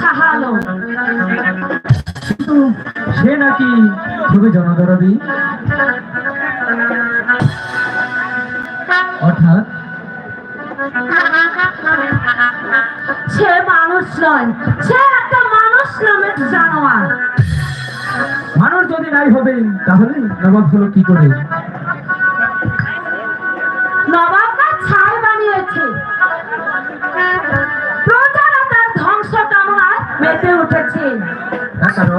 সাহালো সে নাকি খুবই জনদরদি? অর্থাৎ সে মানুষ নয় সে একটা মানুষ নামের জানোয়ার। মানুষ যদি নাই হবে তাহলে নবাব হলো কি করে? নবাব তার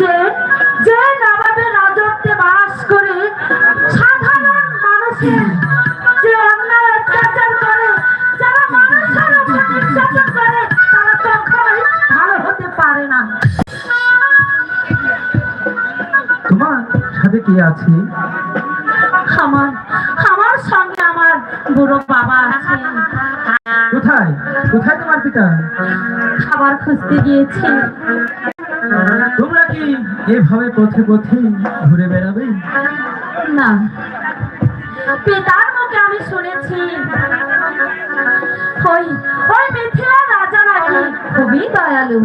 যে যে নবাবের রাজত্বে বাস করে সাধারণ মানুষের যে অন্যায় অত্যাচার করে, যারা মানুষের উপর নির্যাতন করে, তারা কখনোই ভালো হতে পারে না। তোমার সাথে কে আছে? কোথায় তোমার পিতা? খাবার খুঁজতে গিয়েছি। তোমরা কি এভাবে পথে পথে ঘুরে বেড়াবে? না। পিতার মুখে আমি শুনেছি। ওই ওই মিথিলা রাজা নাকি? খুবই দয়ালু।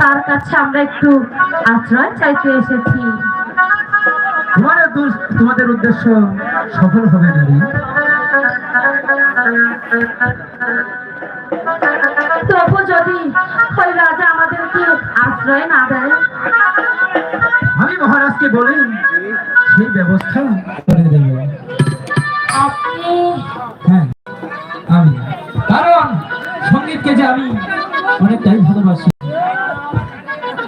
তার কাছে আমরা একটু আশ্রয় চাইতে এসেছি। তোমার তোমাদের উদ্দেশ্য সফল হবে নারী তবু যদি ওই রাজা আমাদেরকে আশ্রয় না দেয়? আমি মহারাজকে বলে সেই ব্যবস্থা করে দেব। আপনি হ্যাঁ আমি। কারণ সঙ্গীতকে যে আমি অনেকটাই ভালোবাসি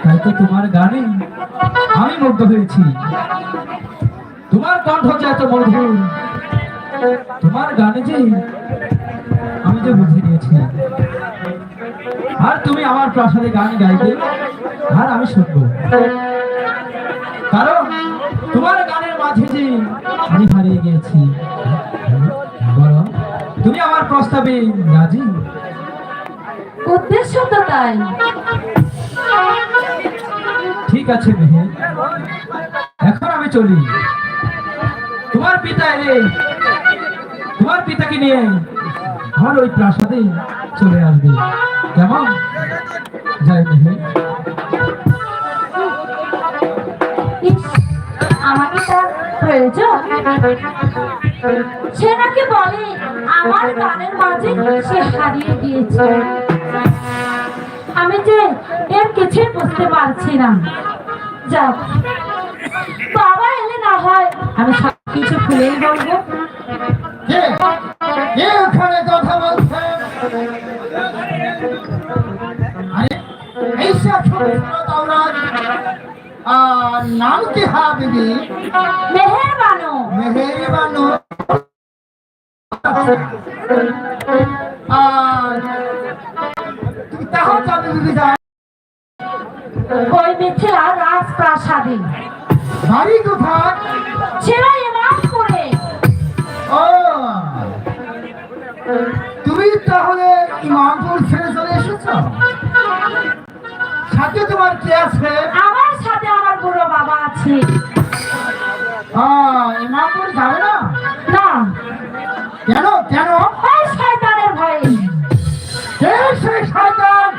তাই তো তোমার গানে আমি মুগ্ধ হয়েছি। তোমার কণ্ঠ যে এত মধুর তোমার গানে যে আমি যে বুঝে নিয়েছি আর তুমি আমার প্রাসাদে গান গাইবে আর আমি শুনব। কারণ তোমার গানের মাঝে যে আমি হারিয়ে গিয়েছি বলো তুমি আমার প্রস্তাবে রাজি। উদ্দেশ্য তো তাই। ঠিক আছে মেহে। এখন আমি চলি। তোমার পিতা এলে তোমার পিতাকে নিয়ে আমার ওই প্রাসাদে চলে আসবে। কেমন? মেহে সে নাকি বলে, আমার গানের মাঝে সে হারিয়ে গিয়েছে। আমি যে এর কিছুই বুঝতে পারছি না। যাক বাবা এলে না হয় আমি সব কিছু খুলেই বলব। নাম কি হা বিবি মেহের বানো মেহেরি বানু তুমি তাহাও যাবে বিবি যা ওই মিথিলা রাজপ্রাসাদে। বাড়ি কোথায়? ছেড়া ইমাম ও তুমি তাহলে ইমামপুর ছেড়ে চলে এসেছ? সাথে তোমার কে আছে? আমার সাথে বাবা আছে। ইমামপুর যাবে না? না। কেন কেন? ওই শয়তানের ভয়ে কে সেই শয়তান?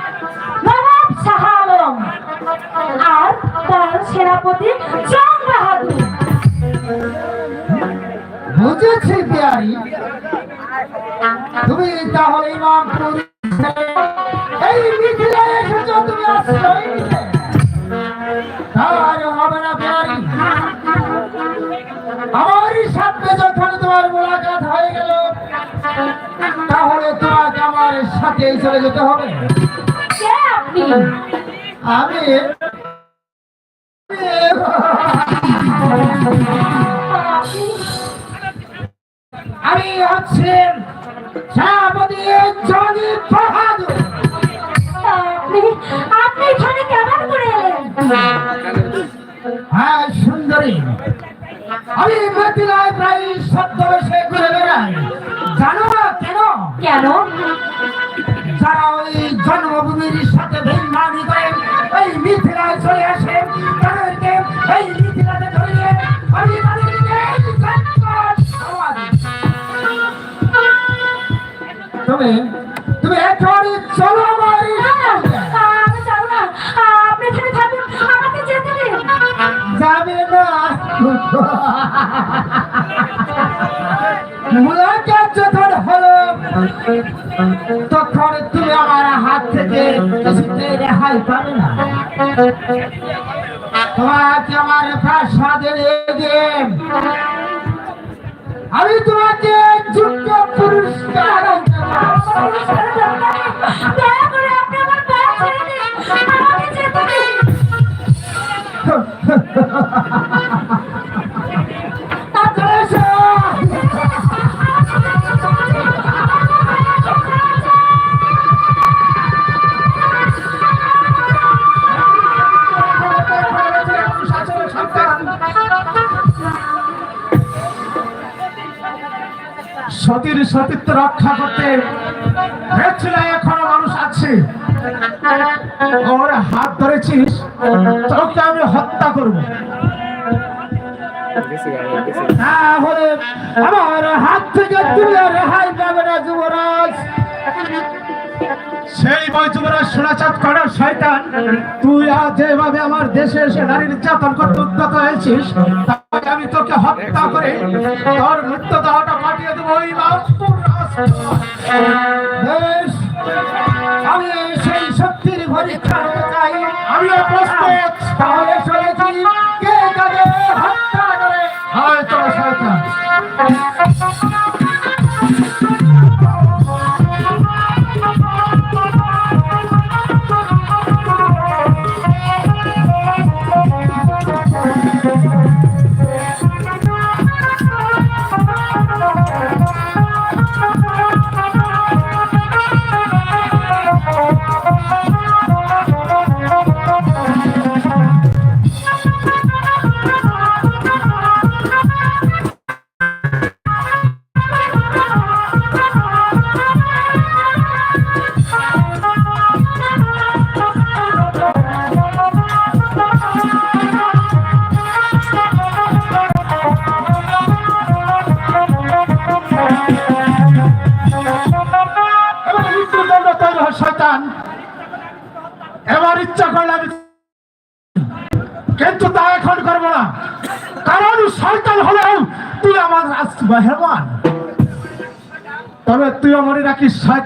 নবাব শাহ আলম। আর তার সেনাপতি জং বাহাদুর। বুঝেছি বিহারি। তুমি তাহলে ইমামপুর এই মিথিলায় এসেছ তুমি আশ্রয় নিতে। তোমার মোলাকাত হয়ে গেল। তাহলে তোমাকে আমার সাথে চলে যেতে হবে। আমি। আমি হচ্ছে আপনি এখানে করে এলেন? হ্যাঁ সুন্দরী। আমি মতিলায় প্রায় সত্য বসে ঘুরে বেড়াই মুলাকাত যখন হলো তখন তুমি আমার হাত থেকে রেহাই পাবে না। তোমাকে আমার প্রাসাদে আমি তোমাকে যোগ্য পুরস্কার করে আপনি আমার মানুষ আছে? ওর হাত ধরেছিস? তোকে আমি হত্যা করব। তাহলে আমার হাত থেকে আর রেহাই পাবে না যুবরাজ। সেই বই যুবরাজ সোনাচাঁদ করার শয়তান, তুই আজ যেভাবে আমার দেশে এসে নারী নির্যাতন করতে উদ্যত হয়েছিস আমি তোকে হত্যা করে তোর মৃত্যুদেহটা পাঠিয়ে দেবো ওই। Thank you.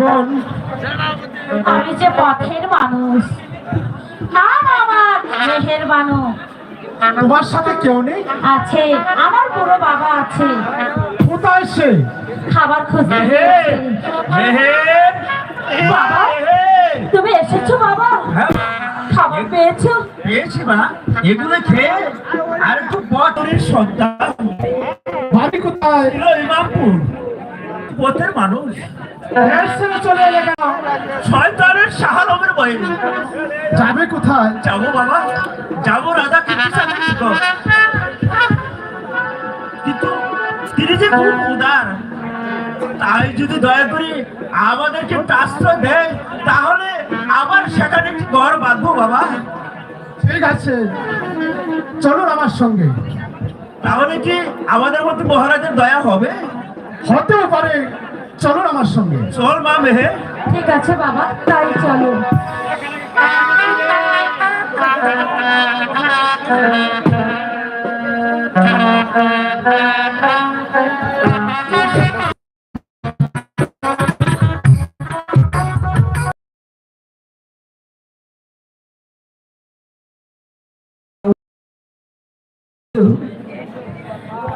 এ তুমি বোন, আমি যে পথের মানুষ। নাম আমার মেহের বানু তোমার সাথে কেউ নেই। আছে আমার বুড়ো বাবা আছে। কোথায় সে? খাবার! গিয়েছে। বাবা তুমি এসেছ বাবা? খাবার পেয়েছ? পেয়েছি মা। এগুলো খেয়ে আর একটু বটরের সন্তান। বাড়ি কোথায়? ইমামপুর। পথের মানুষ। চলে এলে কেন? শয়তানের শাহালমের বয়ে যাবে কোথায়? যাব বাবা। যাব রাজা কিন্তু কিন্তু তিনি যে খুব উদার তাই যদি দয়া করে আমাদেরকে আশ্রয় দেয় তাহলে আবার সেখানে একটি ঘর বাঁধবো বাবা। ঠিক আছে। চলুন আমার সঙ্গে। তাহলে কি আমাদের মধ্যে মহারাজের দয়া হবে? হতেও পারে। চলুন আমার সঙ্গে। চল মা মেহে। ঠিক আছে বাবা তাই চলো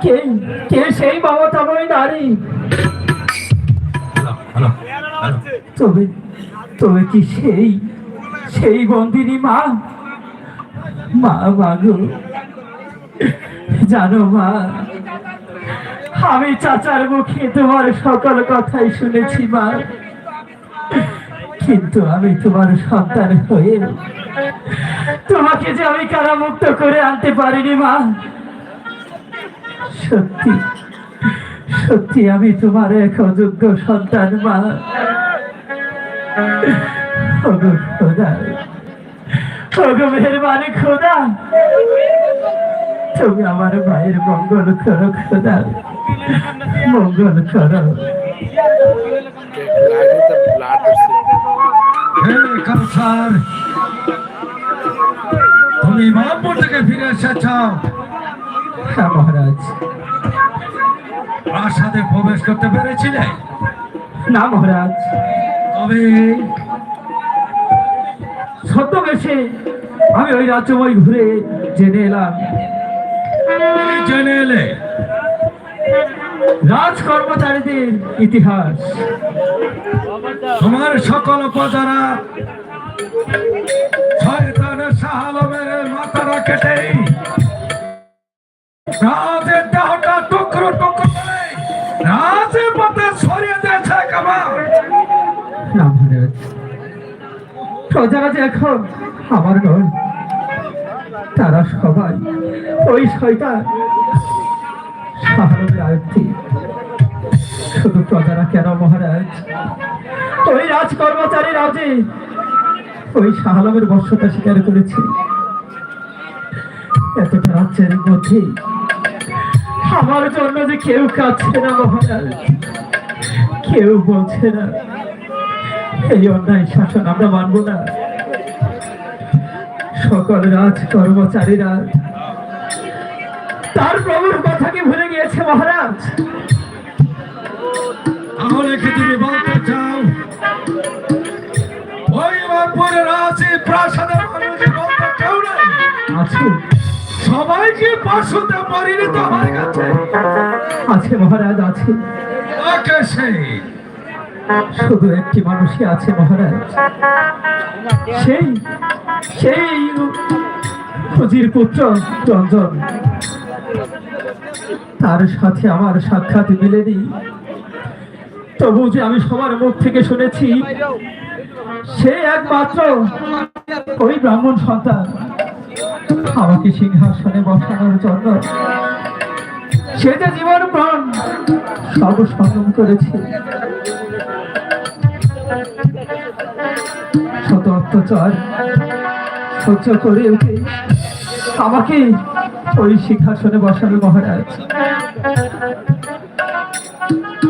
কে কে সেই মমতাময় নারী হ্যালো হ্যালো তবে তবে কি সেই সেই বন্দিনী মা? মা মাগো জানো মা, আমি চাচার মুখে তোমার সকল কথাই শুনেছি মা। কিন্তু আমি তোমার সন্তান হয়ে তোমাকে যে আমি কারামুক্ত করে আনতে পারিনি মা। সত্যি। সত্যি আমি তোমার এক অযোগ্য সন্তান মা। খোদা। তুমি আমার মায়ের মঙ্গল করো খোদা। মঙ্গল করো। তুমি মামপুর থেকে ফিরে এসেছ। হ্যাঁ মহারাজ। প্রাসাদে প্রবেশ করতে পেরেছিলে? না মহারাজ। তবে ছদ্মবেশে আমি ওই রাজ্যময় ঘুরে জেনে এলাম। জেনে এলে। রাজ কর্মচারীদের ইতিহাস। তোমার সকল প্রজারা শয়তানের শাহ আলমের মাথাটা কেটে প্রজারা যে এখন আমার নয়, তারা সবাই ওই শুধু প্রজারা কেন মহারাজ? ওই রাজ কর্মচারী রাজে ওই শাহালমের বর্ষতা স্বীকার করেছে। এতটা রাজ্যের মধ্যে আমার জন্য যে কেউ কাছে না মহারাজ। কেউ বলছে না। এই অন্যায় শাসন আমরা মানব না। সকল রাজ কর্মচারীরা তার প্রভুর কথাকে ভুলে গিয়েছে মহারাজ? তাহলে কি তুমি বলতে চাও? ওই মামপুরের আছে প্রাসাদের বলতে কেউ নাই আছে। সবাইকে পাশুতে পরিণত হয়ে গেছে? আছে মহারাজ আছে। শুধু একটি মানুষই আছে, মহারাজ। সেই সেই খুজির পুত্র রঞ্জন। তার সাথে আমার সাক্ষাৎ মিলেনি। তবু যে আমি সবার মুখ থেকে শুনেছি, সে একমাত্র ওই ব্রাহ্মণ সন্তান। আমাকে সিংহাসনে বসানোর জন্য সে যে জীবন প্রাণ, সব সংগ্রাম করেছে। শত অত্যাচার সহ্য করে উঠে আমাকে ওই সিংহাসনে বসাবে মহারাজ।